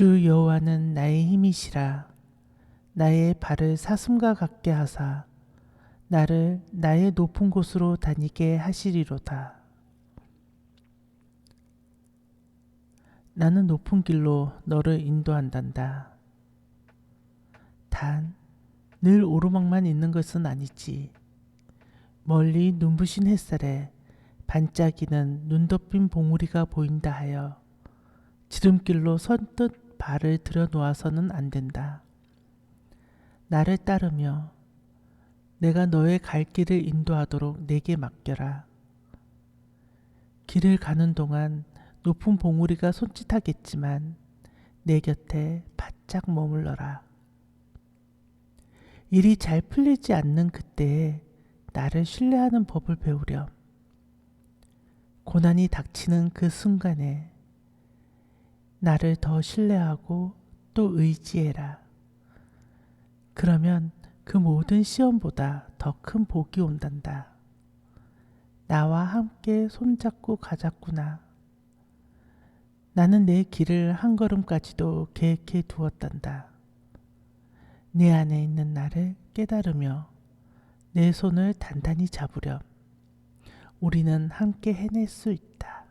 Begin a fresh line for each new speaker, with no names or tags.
주 여호와는 나의 힘이시라 나의 발을 사슴과 같게 하사 나를 나의 높은 곳으로 다니게 하시리로다. 나는 높은 길로 너를 인도한단다. 단, 늘 오르막만 있는 것은 아니지. 멀리 눈부신 햇살에 반짝이는 눈 덮인 봉우리가 보인다 하여 지름길로 선뜻 발을 들여놓아서는 안 된다. 나를 따르며 내가 너의 갈 길을 인도하도록 내게 맡겨라. 길을 가는 동안 높은 봉우리가 손짓하겠지만 내 곁에 바짝 머물러라. 일이 잘 풀리지 않는 그때에 나를 신뢰하는 법을 배우렴. 고난이 닥치는 그 순간에 나를 더 신뢰하고 또 의지해라. 그러면 그 모든 시험보다 더 큰 복이 온단다. 나와 함께 손잡고 가자꾸나. 나는 내 길을 한 걸음까지도 계획해 두었단다. 내 안에 있는 나를 깨달으며 내 손을 단단히 잡으렴. 우리는 함께 해낼 수 있다.